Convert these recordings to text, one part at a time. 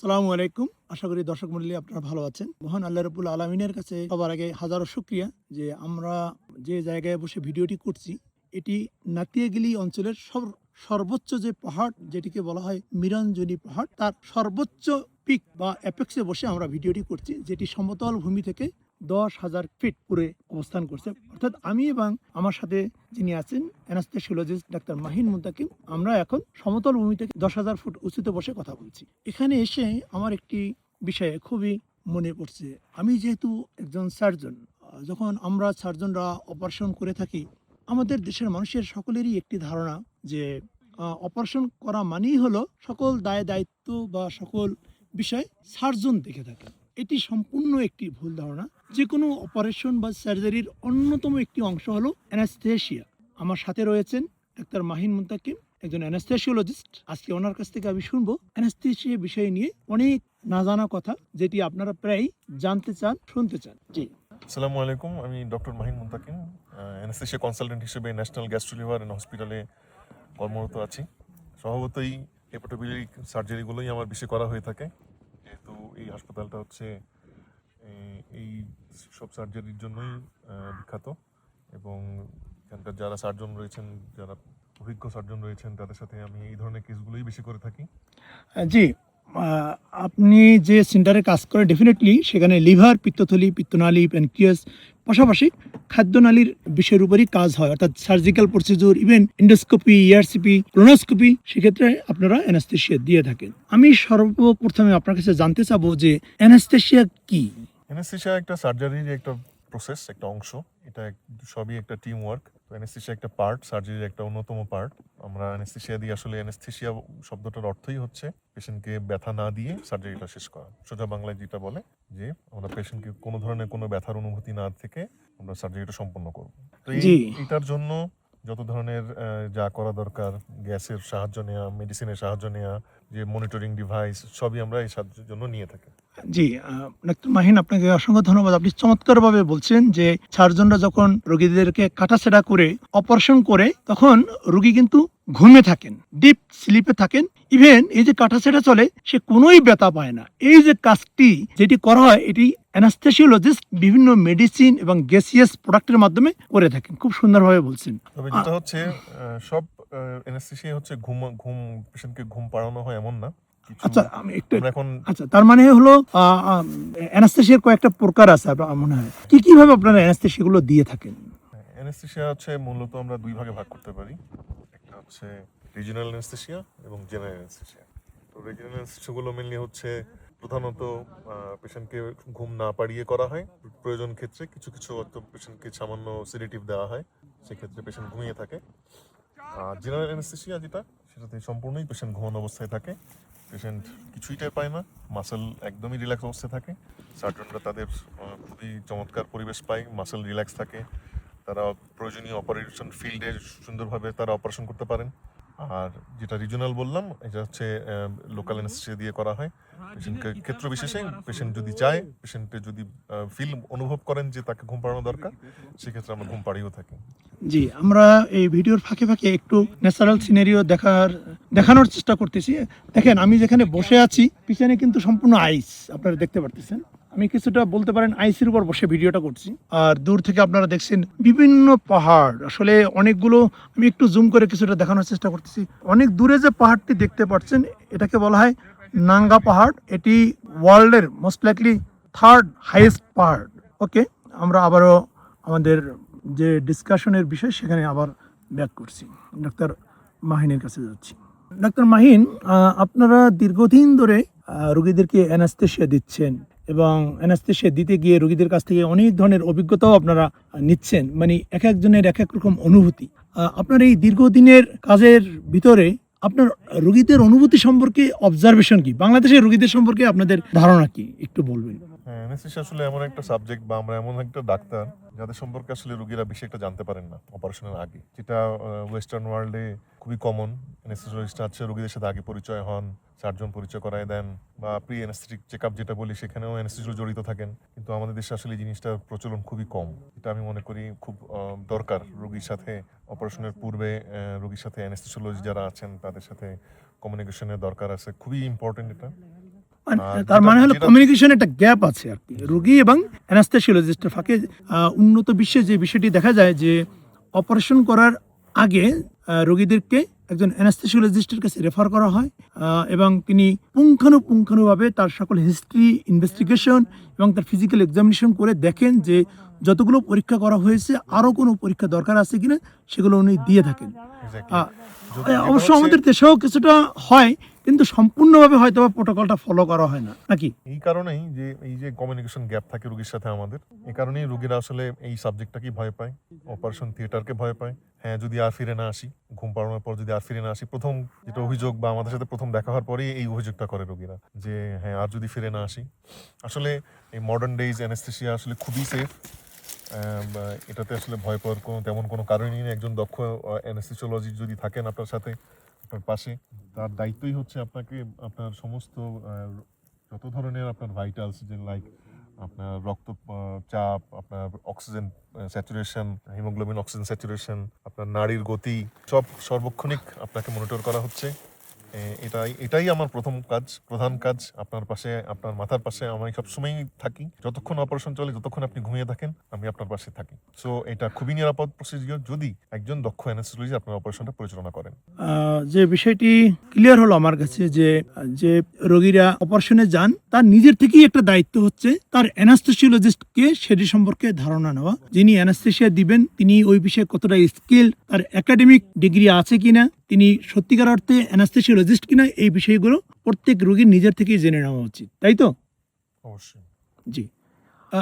আসসালামু আলাইকুম। আশা করি দর্শক মন্ডলী আপনারা ভালো আছেন। মহান আল্লাহ রবুল আলমিনের কাছে সবার আগে হাজারো শুক্রিয়া যে আমরা যে জায়গায় বসে ভিডিওটি করছি, এটি নাতিয়াগিলি অঞ্চলের সব সর্বোচ্চ যে পাহাড়, যেটিকে বলা হয় মিরঞ্জনী পাহাড়, তার সর্বোচ্চ পিক বা অ্যাপেক্সে বসে আমরা ভিডিওটি করছি, যেটি সমতল ভূমি থেকে দশ হাজার ফিট পুরে অবস্থান করছে। অর্থাৎ আমি এবং আমার সাথে যিনি আছেন, অ্যানাস্থেসিওলজিস্ট ডাক্তার মাহিন মুন্তাকিম, আমরা এখন সমতল ভূমি থেকে দশ হাজার ফুট উঁচুতে বসে কথা বলছি। এখানে এসে আমার একটি বিষয়ে খুবই মনে পড়ছে। আমি যেহেতু একজন সার্জন, যখন আমরা সার্জনরা অপারেশন করে থাকি, আমাদের দেশের মানুষের সকলেরই একটি ধারণা যে অপারেশন করা মানেই হলো সকল দায় দায়িত্ব বা সকল বিষয় সার্জন দেখে থাকে। এটি সম্পূর্ণ একটি ভুল ধারণা। যে কোনো অপারেশন বা সার্জারির অন্যতম একটি অংশ হলো অ্যানাস্থেশিয়া আমার সাথে রয়েছেন ডাক্তার মাহিন মুন্তাকিম, একজন অ্যানাস্থেশিওলজিস্ট আজকে ওনার কাছ থেকে আমি শুনব অ্যানাস্থেশিয়া বিষয় নিয়ে অনেক না জানা কথা, যেটি আপনারা প্রায় জানতে চান, শুনতে চান। জি। আসসালামু আলাইকুম, আমি doctor Mahin Muntakim anaesthesia consultant হিসেবে ন্যাশনাল গ্যাস্ট্রো লিভার অ্যান্ড হসপিটালে কর্মরত আছি। স্বভাবতই হেপাটোবিলিক সার্জারিগুলোই আমার বেশি করা হয়ে থাকে, যেহেতু এই হাসপাতালটা হচ্ছে এই- সব সার্জারির জন্যই বিখ্যাত। এবং এখানকার যারা সার্জন রয়েছেন, যারা অভিজ্ঞ সার্জন রয়েছেন, তাদের সাথে আমি এই ধরনের কেসগুলোই বেশি করে থাকি। জি আপনি যে সেন্টারে কাজ করেন ডেফিনেটলি সেখানে লিভার পিত্তথলি, পিত্তনালী প্যানক্রিয়াস পাশাপাশি খাদ্যনালীর বিষয়ের উপরই কাজ হয়। অর্থাৎ surgical procedure even endoscopy ERCP colonoscopy সেক্ষেত্রে আপনারা অ্যানাস্থেশিয়া দিয়ে থাকেন। আমি সর্বপ্রথমে আপনার কাছে জানতে চাবো যে অ্যানাস্থেশিয়া কি? অ্যানেস্থেশিয়া একটা সার্জারির একটা প্রসেস একটা অংশ। এটা সবই একটা টিম ওয়ার্ক তো অ্যানেস্থেশিয়া একটা পার্ট সার্জারির একটা অন্যতম পার্ট আমরা অ্যানেস্থেশিয়া দিয়ে আসলে অ্যানেস্থেশিয়া শব্দটার অর্থই হচ্ছে পেশেন্টকে ব্যথা না দিয়ে সার্জারিটা শেষ করা। সোজা বাংলায় যেটা বলে যে আমরা পেশেন্টকে কোনো ধরনের কোনো ব্যথার অনুভূতি না থেকে আমরা সার্জারিটা সম্পন্ন করব। তো এটার জন্য যত ধরনের যা করা দরকার গ্যাসের সাহায্য নেওয়া মেডিসিনের সাহায্য নেওয়া যে মনিটরিং ডিভাইস সবই আমরা এই সাহায্যের জন্য নিয়ে থাকি। জি ডাক্তার মাহিন, আপনাকে অসংখ্য ধন্যবাদ। আপনি চমৎকারভাবে বলছেন যে সার্জনরা যখন রোগীদেরকে কাটাছেড়া করে, অপারেশন করে, তখন রোগী কিন্তু ঘুমে থাকেন, ডিপ স্লিপে থাকেন। ইভেন এই যে কাটাছেড়া চলে, সে কোনোই ব্যথা পায় না। এই যে কাজটি যেটি করা হয়, এটি অ্যানাস্থেসিওলজিস্ট বিভিন্ন মেডিসিন এবং গ্যাসিয়াস প্রোডাক্টের মাধ্যমে করে থাকেন। খুব সুন্দরভাবে বলছেন। হচ্ছে সব অ্যানেস্থেশিয়া হচ্ছে ঘুম ঘুম, পেশেন্টকে ঘুম পাড়ানো হয় এমন না। আচ্ছা আমি একটু এখন আচ্ছা তার মানে হলো অ্যানাস্থেসিয়ার কয়েকটা প্রকার আছে আপনার মনে হয়। কি কীভাবে আপনারা অ্যানাস্থেসিয়াগুলো দিয়ে থাকেন? অ্যানেস্থেশিয়া হচ্ছে মূলত আমরা দুই ভাগে ভাগ করতে পারি। একটা হচ্ছে রিজিনাল অ্যানেস্থেশিয়া এবং জেনারেল অ্যানেস্থেশিয়া তো রিজিনাল অ্যানেস্থেশিয়াগুলো মেনলি হচ্ছে প্রধানত পেশেন্টকে ঘুম না পাড়িয়ে করা হয়। প্রয়োজন ক্ষেত্রে কিছু কিছু পেশেন্টকে সামান্য সিডেটিভ দেওয়া হয়। সেক্ষেত্রে পেশেন্ট ঘুমিয়ে থাকে। আর জেনারেল অ্যানেস্থেশিয়া যেটা সেটাতে সম্পূর্ণই পেশেন্ট ঘুমানো অবস্থায় থাকে। পেশেন্ট কিছুই টের পায় না মাসেল একদমই রিল্যাক্স অবস্থায় থাকে। সার্জনরা তাদের খুবই চমৎকার পরিবেশ পায় মাসেল রিল্যাক্স থাকে। তারা প্রয়োজনীয় অপারেশন ফিল্ডে সুন্দরভাবে তারা অপারেশন করতে পারেন। আর যেটা রিজনাল বললাম এটা হচ্ছে লোকাল অ্যানেস্থেসিয়া দিয়ে করা হয়। পেশেন্টকে ক্ষেত্র বিশেষে পেশেন্ট যদি চায় পেশেন্টে যদি ফিল অনুভব করেন যে তাকে ঘুম পাড়ানো দরকার সেক্ষেত্রে আমরা ঘুম পাড়িয়েও থাকি। জি, আমরা এই ভিডিওর ফাঁকে ফাঁকে একটু ন্যাচারাল সিনারিও দেখার, দেখানোর চেষ্টা করতেছি। দেখেন, আমি যেখানে বসে আছি, পিছনে কিন্তু সম্পূর্ণ আইস আপনারা দেখতে পারতেছেন। আমি কিছুটা বলতে পারেন আইসের উপর বসে ভিডিওটা করছি। আর দূর থেকে আপনারা দেখছেন বিভিন্ন পাহাড়। আসলে অনেকগুলো, আমি একটু জুম করে কিছুটা দেখানোর চেষ্টা করতেছি। অনেক দূরে যে পাহাড়টি দেখতে পাচ্ছেন, এটাকে বলা হয় নাঙ্গা পাহাড়। এটি ওয়ার্ল্ডের মোস্ট লাইকলি থার্ড হাইয়েস্ট পাহাড়। ওকে আমরা আবারও আমাদের যে ডিসকাশনের বিষয় সেখানে আবার ব্যাক করছি। ডাক্তার মাহিনের কাছে যাচ্ছি। ডাক্তার মাহিন আপনারা দীর্ঘদিন ধরে রোগীদেরকে অ্যানাস্থেশিয়া দিচ্ছেন এবং অ্যানাস্থেশিয়া দিতে গিয়ে রোগীদের কাছ থেকে অনেক ধরনের অভিজ্ঞতাও আপনারা নিচ্ছেন। মানে এক একজনের এক এক রকম অনুভূতি। আপনার এই দীর্ঘদিনের কাজের ভিতরে আপনার রোগীদের অনুভূতি সম্পর্কে অবজারভেশন কি? বাংলাদেশের রোগীদের সম্পর্কে আপনাদের ধারণা কি? একটু বলবেন। হ্যাঁ আসলে এমন একটা সাবজেক্ট বা আমরা এমন একটা ডাক্তার যাদের সম্পর্কে আসলে রোগীরা বেশি একটা জানতে পারেন না অপারেশনের আগে। যেটা ওয়েস্টার্ন ওয়ার্ল্ডে খুবই কমন অ্যানেস্থেসিস্ট আছে, রোগীদের সাথে আগে পরিচয় হন সার্জন পরিচয় করায় দেন, বা প্রি অ্যানেস্থেটিক চেক আপ যেটা বলি সেখানেও অ্যানেস্থেসিস্ট জড়িত থাকেন। কিন্তু আমাদের দেশে আসলে এই জিনিসটার প্রচলন খুবই কম। এটা আমি মনে করি খুব দরকার রোগীর সাথে অপারেশনের পূর্বে রোগীর সাথে অ্যানেস্থেসিওলজি যারা আছেন তাদের সাথে কমিউনিকেশনের দরকার আছে। খুবই ইম্পর্টেন্ট এটা। তার মানে হলো কমিউনিকেশন একটা গ্যাপ আছে আর কি। রোগী এবং অ্যানাস্থেসিওলজিস্টের ফাঁকে উন্নত বিশ্বে যে বিষয়টি দেখা যায় যে অপারেশন করার আগে রোগীদেরকে একজন অ্যানাস্থেসিওলজিস্টের কাছে রেফার করা হয় এবং তিনি পুঙ্খানুপুঙ্খানুভাবে তার সকল হিস্ট্রি ইনভেস্টিগেশন এবং তার ফিজিক্যাল এক্সামিনেশন করে দেখেন যে যতগুলো পরীক্ষা করা হয়েছে আরও কোনো পরীক্ষা দরকার আছে কিনা সেগুলো উনি দিয়ে থাকেন। অবশ্য আমাদের দেশেও কিছুটা হয় কিন্তু সম্পূর্ণভাবে হয়তো প্রোটোকলটা ফলো করা হয় না, নাকি? এই কারণেই যে, এই যে কমিউনিকেশন গ্যাপ থাকে রোগীর সাথে আমাদের, এই কারণেই রোগীরা আসলে এই সাবজেক্টটাকে ভয় পায়? অপারেশন থিয়েটারকে ভয় পায়? হ্যাঁ যদি আর ফিরে না আসি, ঘুম পাড়ানোর পর যদি আর ফিরে না আসি, প্রথম যেটা অভিযোগ বা আমাদের সাথে প্রথম দেখা হওয়ার পরেই এই অভিযোগটা করে রোগীরা, যে হ্যাঁ আর যদি ফিরে না আসি। আসলে এই মডার্ন ডেইজ অ্যানেস্থেসিয়া আসলে খুবই সেফ এটাতে আসলে ভয় পাওয়ার কোনো, তেমন কোনো কারণই নেই। একজন দক্ষ অ্যানেস্থেসিওলজি যদি থাকেন আপনার সাথে আপনার পাশে। তার দায়িত্বই হচ্ছে আপনাকে, আপনার সমস্ত যত ধরনের আপনার ভাইটালস যে লাইক আপনার রক্ত চাপ, আপনার oxygen saturation haemoglobin oxygen saturation আপনার নাড়ির গতি, সব সর্বক্ষণিক আপনাকে মনিটর করা হচ্ছে। এটাই এটাই আমার প্রথম কাজ, প্রধান কাজ। আপনার পাশে, আপনার মাথার পাশে আমি সবসময়ই থাকি। যতক্ষণ অপারেশন চলে, যতক্ষণ আপনি ঘুমিয়ে থাকেন, আমি আপনার পাশে থাকি। সো এটা খুবই নিরাপদ প্রসিডিওর যদি একজন দক্ষ অ্যানেস্থেসিওলজি আপনার অপারেশনটা পরিচালনা করেন। যে বিষয়টি ক্লিয়ার হলো আমার কাছে যে যে রোগীরা অপারেশনে যান, তার নিজের থেকেই একটা দায়িত্ব হচ্ছে তার অ্যানাস্থেসিওলজিস্টকে সেটি সম্পর্কে ধারণা নেওয়া। যিনি অ্যানাস্থেসিয়া দিবেন, তিনি ওই বিষয়ে কতটা স্কিল তার একাডেমিক ডিগ্রি আছে কিনা তিনি সত্যিকার অর্থে অ্যানাস্থেসিওলজিস্ট কিনা এই বিষয়গুলো প্রত্যেক রোগীর নিজের থেকেই জেনে নেওয়া উচিত তাই তো? অবশ্যই। জি।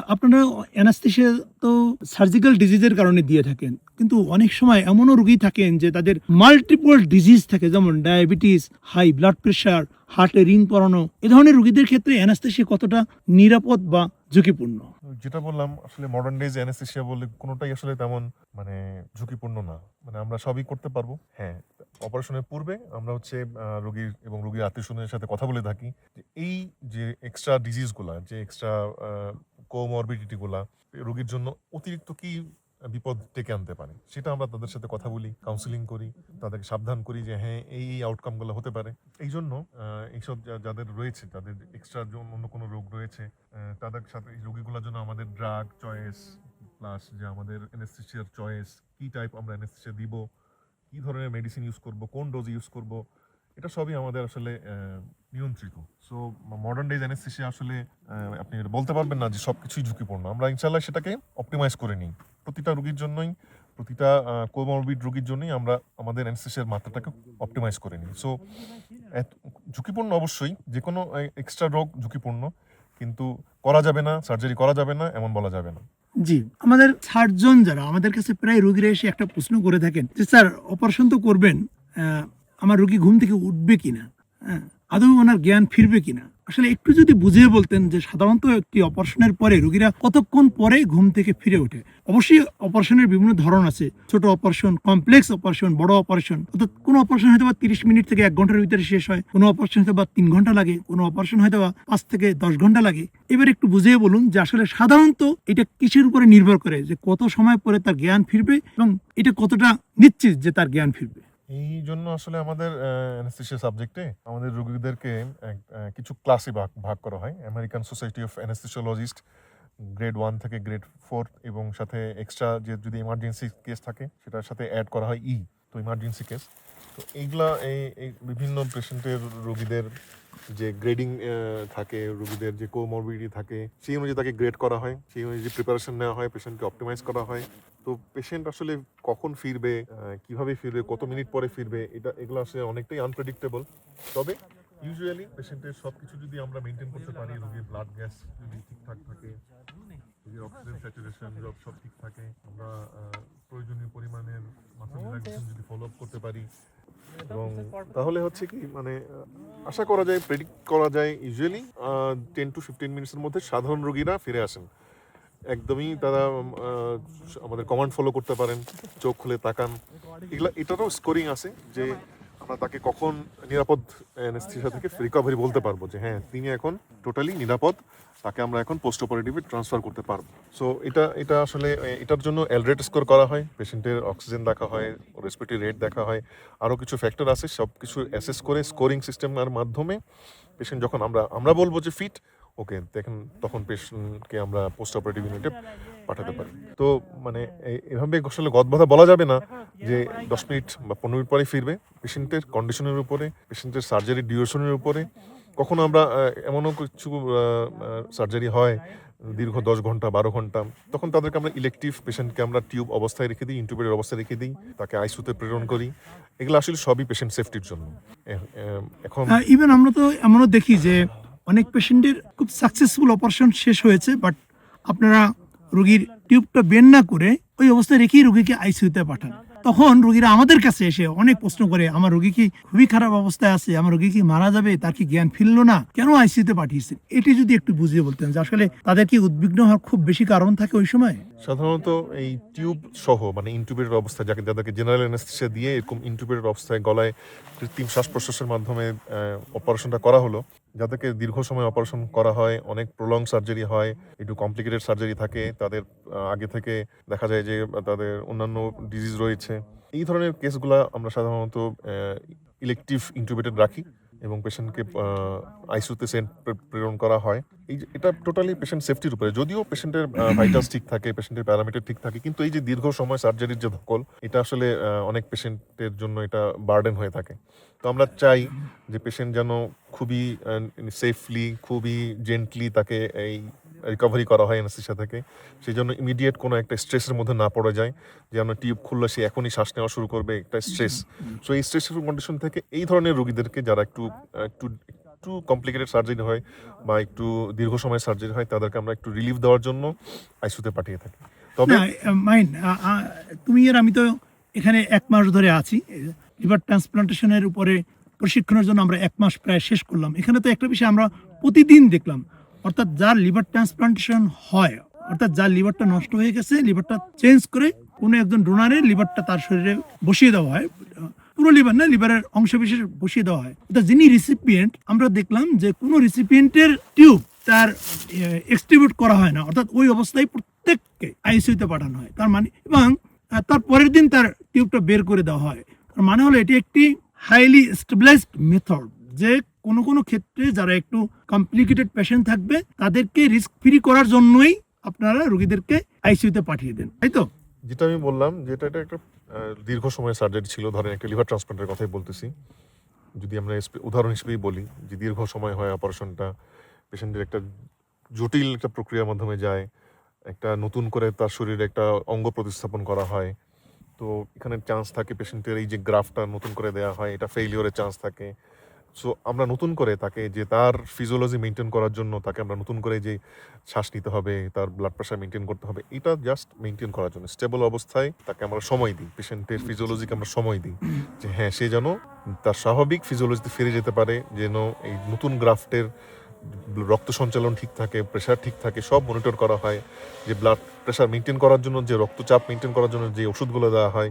আপনারা অ্যানাস্থেসিয়া তো সার্জিক্যাল ডিজিজের কারণে দিয়ে থাকেন। কিন্তু অনেক সময় এমনও রোগী থাকেন যে তাদের মাল্টিপল ডিজিজ থাকে, যেমন ডায়াবেটিস হাই ব্লাড প্রেশার হার্টে রিং পরানো। এ ধরনের রোগীদের ক্ষেত্রে অ্যানাস্থেসিয়া কতটা নিরাপদ বা ঝুঁকিপূর্ণ? যেটা বললাম, আসলে মডার্ন ডেজ অ্যানেস্থেসিয়া বলে কোনোটাই আসলে তেমন মানে ঝুঁকিপূর্ণ না। মানে আমরা সবই করতে পারব। হ্যাঁ অপারেশনের পূর্বে আমরা হচ্ছে রোগীর এবং রোগীর আত্মীয় স্বজনের সাথে কথা বলে থাকি। এই যে এক্সট্রা ডিজিজগুলা যে এক্সট্রা কোমরবিডিটিগুলা রোগীর জন্য অতিরিক্ত কি বিপদ ডেকে আনতে পারে। সেটা আমরা তাদের সাথে কথা বলি কাউন্সিলিং করি, তাদেরকে সাবধান করি যে হ্যাঁ এই এই আউটকামগুলো হতে পারে। এই জন্য এইসব যাদের রয়েছে, যাদের এক্সট্রা অন্য কোনো রোগ রয়েছে তাদের সাথে এই রোগীগুলোর জন্য আমাদের ড্রাগ চয়েস প্লাস যে আমাদের অ্যানেস্থেসিয়ার চয়েস কি টাইপ আমরা অ্যানেস্থেসিয়া দিব, কি ধরনের মেডিসিন ইউজ করব, কোন ডোজ ইউজ করব, এটা সবই আমাদের আসলে নিয়ন্ত্রিত। সো মডার্ন ডেজ অ্যানেস্থেসিয়া আসলে আপনি বলতে পারবেন না যে সব কিছুই ঝুঁকিপূর্ণ। আমরা ইনশাল্লাহ সেটাকে অপটিমাইজ করে নিই। প্রতিটা রোগীর জন্যই, প্রতিটা কোমরবিড রোগীর জন্যই আমরা আমাদের অ্যানেস্থেসিয়ার মাত্রাটাকে অপটিমাইজ করে নিই। সো ঝুঁকিপূর্ণ অবশ্যই যে কোনো এক্সট্রা রোগ ঝুঁকিপূর্ণ, কিন্তু করা যাবে না সার্জারি করা যাবে না, এমন বলা যাবে না। জি, আমাদের সার্জন যারা, আমাদের কাছে প্রায় রোগীরা এসে একটা প্রশ্ন করে থাকেন যে, স্যার অপারেশন তো করবেন আমার রোগী ঘুম থেকে উঠবে কিনা? হ্যাঁ আদৌ ওনার জ্ঞান ফিরবে কিনা? আসলে একটু যদি বুঝিয়ে বলতেন যে সাধারণত একটি অপারেশনের পরে রোগীরা কতক্ষণ পরে ঘুম থেকে ফিরে ওঠে? অবশ্যই অপারেশনের বিভিন্ন ধরন আছে। ছোট অপারেশন, কমপ্লেক্স অপারেশন, বড় অপারেশন। অর্থাৎ কোনো অপারেশন হয়তো বা তিরিশ মিনিট থেকে এক ঘণ্টার ভিতরে শেষ হয়, কোনো অপারেশন হয়তো বা তিন ঘণ্টা লাগে, কোনো অপারেশন হয়তো বা পাঁচ থেকে দশ ঘণ্টা লাগে। এবার একটু বুঝিয়ে বলুন যে আসলে সাধারণত এটা কিসের উপরে নির্ভর করে? যে কত সময় পরে তার জ্ঞান ফিরবে এবং এটা কতটা নিশ্চিত যে তার জ্ঞান ফিরবে? এই জন্য আসলে আমাদের অ্যানেস্থেসিয়া সাবজেক্টে আমাদের রোগীদেরকে কিছু ক্লাসে ভাগ ভাগ করা হয়। American society of anaesthesiologist grade one থেকে গ্রেড ফোর এবং সাথে এক্সট্রা যে, যদি ইমার্জেন্সি কেস থাকে, সেটার সাথে অ্যাড করা হয় ই তো ইমার্জেন্সি কেস তো এইগুলা এই এই বিভিন্ন পেশেন্টের রোগীদের যে গ্রেডিং থাকে, রোগীদের যে কোমরবিডিটি থাকে, সেই অনুযায়ী তাকে গ্রেড করা হয়, সেই অনুযায়ী প্রিপারেশন নেওয়া হয় পেশেন্টকে অপটিমাইজ করা হয়। তো পেশেন্ট আসলে কখন ফিরবে কীভাবে ফিরবে, কত মিনিট পরে ফিরবে, এটা, এগুলো আসলে অনেকটাই আনপ্রেডিক্টেবল তবে ইউজুয়ালি পেশেন্টের সব কিছু যদি আমরা মেনটেন করতে পারি, রোগীর ব্লাড গ্যাস যদি ঠিকঠাক থাকে, রোগীর অক্সিজেন স্যাচুরেশন সব ঠিক থাকে, আমরা প্রয়োজনীয় পরিমাণের মাসেল যদি ফলো আপ করতে পারি, এবং তাহলে হচ্ছে কি মানে আশা করা যায় প্রেডিক্ট করা যায় ইউজুয়ালি টেন টু ফিফটিন মিনিটসের মধ্যে সাধারণ রোগীরা ফিরে আসেন। একদমই তারা আমাদের কমান্ড ফলো করতে পারেন, চোখ খুলে তাকান। এগুলো, এটারও স্কোরিং আছে যে আমরা তাকে কখন নিরাপদ অ্যানেস্থেসিয়া থেকে রিকভারি বলতে পারব যে হ্যাঁ তিনি এখন টোটালি নিরাপদ, তাকে আমরা এখন পোস্ট অপারেটিভে ট্রান্সফার করতে পারব। সো এটা এটা আসলে এটার জন্য অ্যালরেট স্কোর করা হয় পেশেন্টের অক্সিজেন দেখা হয় রেসপিরেটরি রেট দেখা হয় আরও কিছু ফ্যাক্টর আছে সব কিছু অ্যাসেস করে স্কোরিং সিস্টেমের মাধ্যমে পেশেন্ট যখন আমরা আমরা বলব যে ফিট ওকে, দেখেন, তখন পেশেন্টকে আমরা পোস্ট অপারেটিভ ইউনিটে পাঠাতে পারি। তো মানে এভাবে আসলে গদবাধা বলা যাবে না যে দশ মিনিট বা পনেরো মিনিট পরে ফিরবে। পেশেন্টের কন্ডিশনের উপরে, পেশেন্টের সার্জারি ডিউরেশনের উপরে। কখনো আমরা এমনও কিছু সার্জারি হয়, দীর্ঘ দশ ঘণ্টা, বারো ঘণ্টা, তখন তাদেরকে আমরা ইলেকটিভ পেশেন্টকে আমরা টিউব অবস্থায় রেখে দিই ইন্টুবেটের অবস্থায় রেখে দিই, তাকে আইসিউতে প্রেরণ করি। এগুলো আসলে সবই পেশেন্ট সেফটির জন্য। এখন ইভেন আমরা তো এমনও দেখি যে অনেক পেশেন্টের খুব সাকসেসফুল অপারেশন শেষ হয়েছে বাট আপনারা রোগীর টিউবটা বের না করে ওই অবস্থায় রেখেই রোগীকে আইসিইউতে পাঠান। তখন রোগীরা আমাদের কাছে এসে অনেক প্রশ্ন করে, আমার রোগী কি খুবই খারাপ অবস্থায় আছে? আমার রোগী কি মারা যাবে? তার কি জ্ঞান ফিরলো না? কেন আইসিইউতে পাঠিয়েছেন? এটি যদি একটু বুঝিয়ে বলতেন যে আসলে তাদের কি উদ্বিগ্ন হওয়ার খুব বেশি কারণ থাকে ওই সময়? সাধারণত এই টিউব সহ মানে ইন্টুবেটেড অবস্থায় যাকে, যাদেরকে জেনারেল অ্যানেস্থেসিয়া দিয়ে এরকম ইন্টুবেটেড অবস্থায় গলায় কৃত্রিম শ্বাস প্রশ্বাসের মাধ্যমে অপারেশনটা করা হলো যাদেরকে দীর্ঘ সময় অপারেশন করা হয়, অনেক প্রলং সার্জারি হয়, একটু কমপ্লিকেটেড সার্জারি থাকে, তাদের আগে থেকে দেখা যায় যে, তাদের অন্যান্য ডিজিজ রয়েছে। এই ধরনের কেসগুলো আমরা সাধারণত ইলেকটিভ ইন্টুবেটেড রাখি। এবং পেশেন্টকে আইসিউতে সেন্ট প্রেরণ করা হয়। এই যে- এটা টোটালি পেশেন্ট সেফটির উপরে। যদিও পেশেন্টের ভাইটাস ঠিক থাকে পেশেন্টের প্যারামিটার ঠিক থাকে কিন্তু এই যে দীর্ঘ সময় সার্জারির যে ধকল এটা আসলে অনেক পেশেন্টের জন্য এটা বার্ডেন হয়ে থাকে। তো আমরা চাই যে পেশেন্ট যেন খুবই সেফলি খুবই জেন্টলি তাকে এই রিকভারি করা হয় অ্যানেস্থেসিয়া থেকে। সেই জন্য ইমিডিয়েট কোনো একটা স্ট্রেসের মধ্যে না পড়ে যায়। যে আমরা টিউব খুললে সে এখনই শ্বাস নেওয়া শুরু করবে, একটা স্ট্রেস সো এই স্ট্রেসের কন্ডিশন থেকে এই ধরনের রোগীদেরকে যারা একটু একটু একটু কমপ্লিকেটেড সার্জারি হয় বা একটু দীর্ঘ সময় সার্জারি হয়, তাদেরকে আমরা একটু রিলিফ দেওয়ার জন্য আইসিউতে পাঠিয়ে থাকি। তবে মাইন তুমি আর আমি তো এখানে এক মাস ধরে আছি। লিভার ট্রান্সপ্লান্টেশনের উপরে প্রশিক্ষণের জন্য আমরা এক মাস প্রায় শেষ করলাম। এখানে তো একটা বিষয় আমরা প্রতিদিন দেখলাম। অর্থাৎ যার লিভার ট্রান্সপ্লান্টেশন হয়, অর্থাৎ যার লিভারটা নষ্ট হয়ে গেছে, লিভারটা চেঞ্জ করে কোনো একজন ডোনারের লিভারটা তার শরীরে বসিয়ে দেওয়া হয়, পুরো লিভার না, লিভারের অংশ বিশেষ বসিয়ে দেওয়া হয়। অর্থাৎ যিনি রিসিপিয়েন্ট আমরা দেখলাম যে কোনো রিসিপিয়েন্টের টিউব তার এক্সট্রিবিউট করা হয় না, অর্থাৎ ওই অবস্থায় প্রত্যেককে আইসিইউতে পাঠানো হয়। তার মানে এবং তার পরের দিন তার টিউবটা বের করে দেওয়া হয়। তার মানে হলো এটি একটি হাইলি স্টেবিলাইজড মেথড যে কোনো কোনো ক্ষেত্রে যারা একটু কমপ্লিকেটেড পেশেন্ট থাকবে, তাদেরকে রিস্ক ফ্রি করার জন্যই আপনারা রোগীদেরকে আইসিইউতে পাঠিয়ে দেন। তাই তো? যেটা আমি বললাম যেটা এটা একটা দীর্ঘ সময় সার্জারি ছিল। ধরেন একটা লিভার ট্রান্সপ্লান্টের কথাই বলতেছি। যদি আমরা উদাহরণ হিসেবেই বলি যে দীর্ঘ সময় হয় অপারেশনটা পেশেন্টের একটা জটিল একটা প্রক্রিয়ার মাধ্যমে যায়, একটা নতুন করে তার শরীরে একটা অঙ্গ প্রতিস্থাপন করা হয়, তো এখানে চান্স থাকে পেশেন্টের এই যে গ্রাফটা নতুন করে দেওয়া হয়, এটা ফেইলিওরের চান্স থাকে। সো আমরা নতুন করে তাকে যে তার ফিজিওলজি মেনটেন করার জন্য তাকে আমরা নতুন করে যে শ্বাস নিতে হবে, তার ব্লাড প্রেশার মেনটেন করতে হবে, এটা জাস্ট মেনটেন করার জন্য। স্টেবল অবস্থায় তাকে আমরা সময় দিই। পেশেন্টের ফিজিওলজিকে আমরা সময় দিই। যে হ্যাঁ সে যেন তার স্বাভাবিক ফিজিওলজিতে ফিরে যেতে পারে, যেন এই নতুন গ্রাফটের রক্ত সঞ্চালন ঠিক থাকে প্রেশার ঠিক থাকে, সব মনিটর করা হয়। যে ব্লাড প্রেশার মেনটেন করার জন্য, যে রক্তচাপ মেনটেন করার জন্য যে ওষুধগুলো দেওয়া হয়,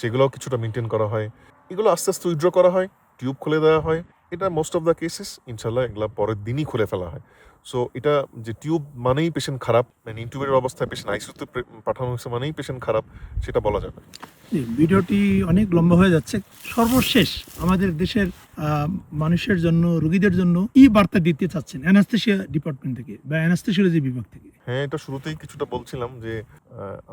সেগুলোও কিছুটা মেনটেন করা হয়। এগুলো আস্তে আস্তে উইথড্র করা হয় টিউব খুলে দেওয়া হয়। এটা মোস্ট অফ দ্য কেসেস ইনশাল্লাহ এগুলো পরের দিনই খুলে ফেলা হয়। সো এটা যে টিউব মানেই পেশেন্ট খারাপ মানে ইন্টুবেটের অবস্থায় পেশেন্ট আইসিউতে পাঠানো হয়েছে মানেই পেশেন্ট খারাপ সেটা বলা যাবে। ভিডিওটি অনেক লম্বা হয়ে যাচ্ছে। সর্বশেষ আমাদের দেশের মানুষের জন্য রোগীদের জন্য কি বার্তা দিতে চাচ্ছেন অ্যানাস্থেশিয়া ডিপার্টমেন্ট থেকে বা অ্যানাস্থেশিওলজি বিভাগ থেকে। হ্যাঁ এটা শুরুতেই কিছুটা বলছিলাম যে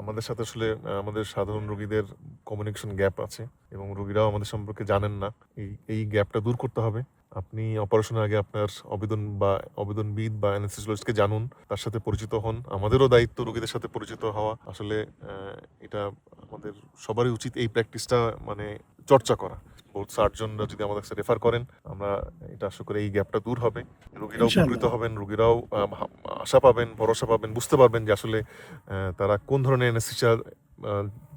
আমাদের সাথে আসলে আমাদের সাধারণ রোগীদের কমিউনিকেশন গ্যাপ আছে এবং রোগীরাও আমাদের সম্পর্কে জানেন না। এই এই গ্যাপটা দূর করতে হবে। আপনি অপারেশনের আগে আপনার আবেদন বা আবেদনবিদ বা অ্যানেস্থেসিওলজিস্টকে জানুন তার সাথে পরিচিত হন। আমাদেরও দায়িত্ব রোগীদের সাথে পরিচিত হওয়া। আসলে এটা আমাদের সবারই উচিত এই প্র্যাকটিসটা মানে চর্চা করা। বহুত সার্জনরা যদি আমাদের কাছে রেফার করেন আমরা এটা আশা করি এই গ্যাপটা দূর হবে। রোগীরাও উপকৃত হবেন রোগীরাও আশা পাবেন ভরসা পাবেন বুঝতে পারবেন যে আসলে তারা কোন ধরনের আহ,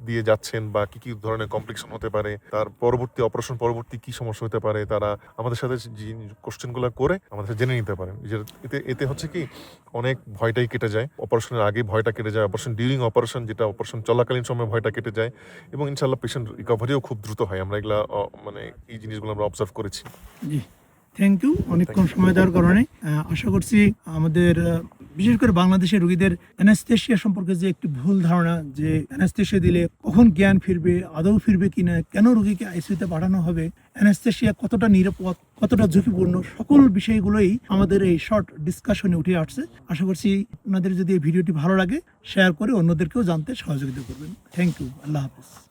দিয়ে যাচ্ছেন বা কি কি ধরনের কমপ্লিকেশন হতে পারে, তার পরবর্তী অপারেশন পরবর্তী কি সমস্যা হতে পারে, তারা আমাদের সাথে কোশ্চেনগুলো করে আমাদের সাথে জেনে নিতে পারেন। এতে এতে হচ্ছে কি, অনেক ভয়টাই কেটে যায়। অপারেশনের আগে ভয়টা কেটে যায়। অপারেশন ডিউরিং অপারেশন যেটা অপারেশন চলাকালীন সময় ভয়টা কেটে যায় এবং ইনশাল্লাহ পেশেন্ট রিকভারিও খুব দ্রুত হয়। আমরা এগুলা মানে এই জিনিসগুলো আমরা অবজার্ভ করেছি। জি। থ্যাংক ইউ অনেকক্ষণ সময় দেওয়ার কারণে আশা করছি আমাদের বিশেষ করে বাংলাদেশের রোগীদের অ্যানাস্থেশিয়া সম্পর্কে যে একটি ভুল ধারণা যে অ্যানাস্থেশিয়া দিলে কখন জ্ঞান ফিরবে আদৌ ফিরবে কিনা কেন রোগীকে আইসিইউতে পাঠানো হবে অ্যানাস্থেশিয়া কতটা নিরাপদ কতটা ঝুঁকিপূর্ণ সকল বিষয়গুলোই আমাদের এই শর্ট ডিসকাশনে উঠে আসছে। আশা করছি আপনাদের যদি এই ভিডিওটি ভালো লাগে শেয়ার করে অন্যদেরকেও জানতে সহযোগিতা করবেন। থ্যাংক ইউ আল্লাহ হাফিজ।